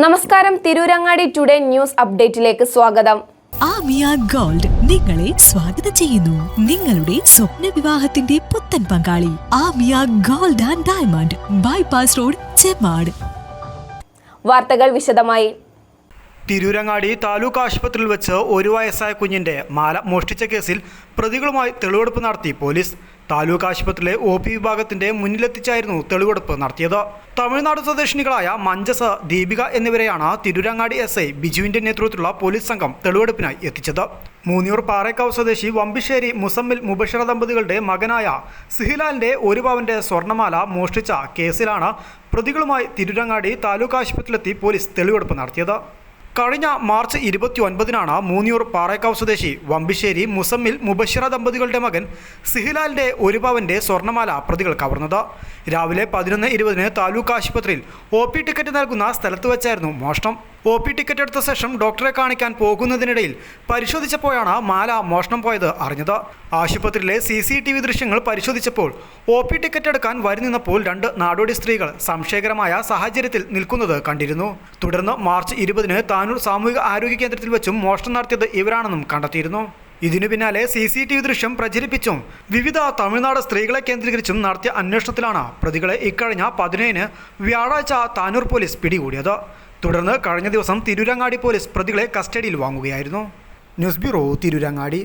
നമസ്കാരം. Tirurangadi today news അപ്ഡേറ്റിലേക്ക് സ്വാഗതം. Amiya gold നിങ്ങളെ സ്വാഗതം ചെയ്യുന്നു. നിങ്ങളുടെ സ്വപ്ന വിവാഹത്തിന്റെ പുത്തൻ പങ്കാളി Amiya gold and diamond bypass road Chemmad വാർത്തകൾ വിശദമായി. തിരൂരങ്ങാടി താലൂക്ക് ആശുപത്രിയിൽ വെച്ച് ഒരു വയസ്സായ കുഞ്ഞിന്റെ മാല മോഷ്ടിച്ച കേസിൽ പ്രതികളുമായി തെളിവെടുപ്പ് നടത്തി പോലീസ്. താലൂക്ക് ആശുപത്രിയിലെ ഒ പി വിഭാഗത്തിന്റെ മുന്നിലെത്തിച്ചായിരുന്നു തെളിവെടുപ്പ് നടത്തിയത്. തമിഴ്നാട് സ്വദേശിനികളായ മഞ്ചസ് ദീപിക എന്നിവരെയാണ് തിരൂരങ്ങാടി എസ് ഐ ബിജുവിന്റെ നേതൃത്വത്തിലുള്ള പോലീസ് സംഘം തെളിവെടുപ്പിനായി എത്തിച്ചത്. മൂന്നിയൂർ പാറേക്കാവ് സ്വദേശി വമ്പിശ്ശേരി മുസമ്മിൽ മുബഷറ ദമ്പതികളുടെ മകനായ സിഹിലാലിന്റെ ഒരു പവന്റെ സ്വർണമാല മോഷ്ടിച്ച കേസിലാണ് പ്രതികളുമായി തിരൂരങ്ങാടി താലൂക്ക് ആശുപത്രിയിലെത്തി പോലീസ് തെളിവെടുപ്പ് നടത്തിയത്. കഴിഞ്ഞ മാർച്ച് ഇരുപത്തി ഒൻപതിനാണ് മൂന്നിയൂർ പാറേക്കാവ് സ്വദേശി വമ്പിശ്ശേരി മുസമ്മിൽ മുബഷിറ ദമ്പതികളുടെ മകൻ സിഹിലാലിന്റെ ഒരു പവന്റെ സ്വർണമാല പ്രതികൾ കവർന്നത്. രാവിലെ പതിനൊന്ന് ഇരുപതിന് താലൂക്ക് ആശുപത്രിയിൽ ഒ പി ടിക്കറ്റ് നൽകുന്ന സ്ഥലത്ത് വെച്ചായിരുന്നു മോഷണം. ഒ പി ടിക്കറ്റ് എടുത്ത ശേഷം ഡോക്ടറെ കാണിക്കാൻ പോകുന്നതിനിടയിൽ പരിശോധിച്ചപ്പോഴാണ് മാല മോഷണം പോയത് അറിഞ്ഞത്. ആശുപത്രിയിലെ സി സി ടി വി ദൃശ്യങ്ങൾ പരിശോധിച്ചപ്പോൾ ഒ പി ടിക്കറ്റ് എടുക്കാൻ വരി നിന്നപ്പോൾ രണ്ട് നാടോടി സ്ത്രീകൾ സംശയകരമായ സാഹചര്യത്തിൽ നിൽക്കുന്നത് കണ്ടിരുന്നു. തുടർന്ന് മാർച്ച് ഇരുപതിന് താനൂർ സാമൂഹിക ആരോഗ്യ കേന്ദ്രത്തിൽ വെച്ചും മോഷണം നടത്തിയത് ഇവരാണെന്നും കണ്ടെത്തിയിരുന്നു. ഇതിനു പിന്നാലെ സി സി ടി വി ദൃശ്യം പ്രചരിപ്പിച്ചും വിവിധ തമിഴ്നാട് സ്ത്രീകളെ കേന്ദ്രീകരിച്ചും നടത്തിയ അന്വേഷണത്തിലാണ് പ്രതികളെ ഇക്കഴിഞ്ഞ പതിനേഴിന് വ്യാഴാഴ്ച താനൂർ പോലീസ് പിടികൂടിയത്. തുടർന്ന് കഴിഞ്ഞ ദിവസം തിരൂരങ്ങാടി പോലീസ് പ്രതികളെ കസ്റ്റഡിയിൽ വാങ്ങുകയായിരുന്നു. News bureau Tirurangadi.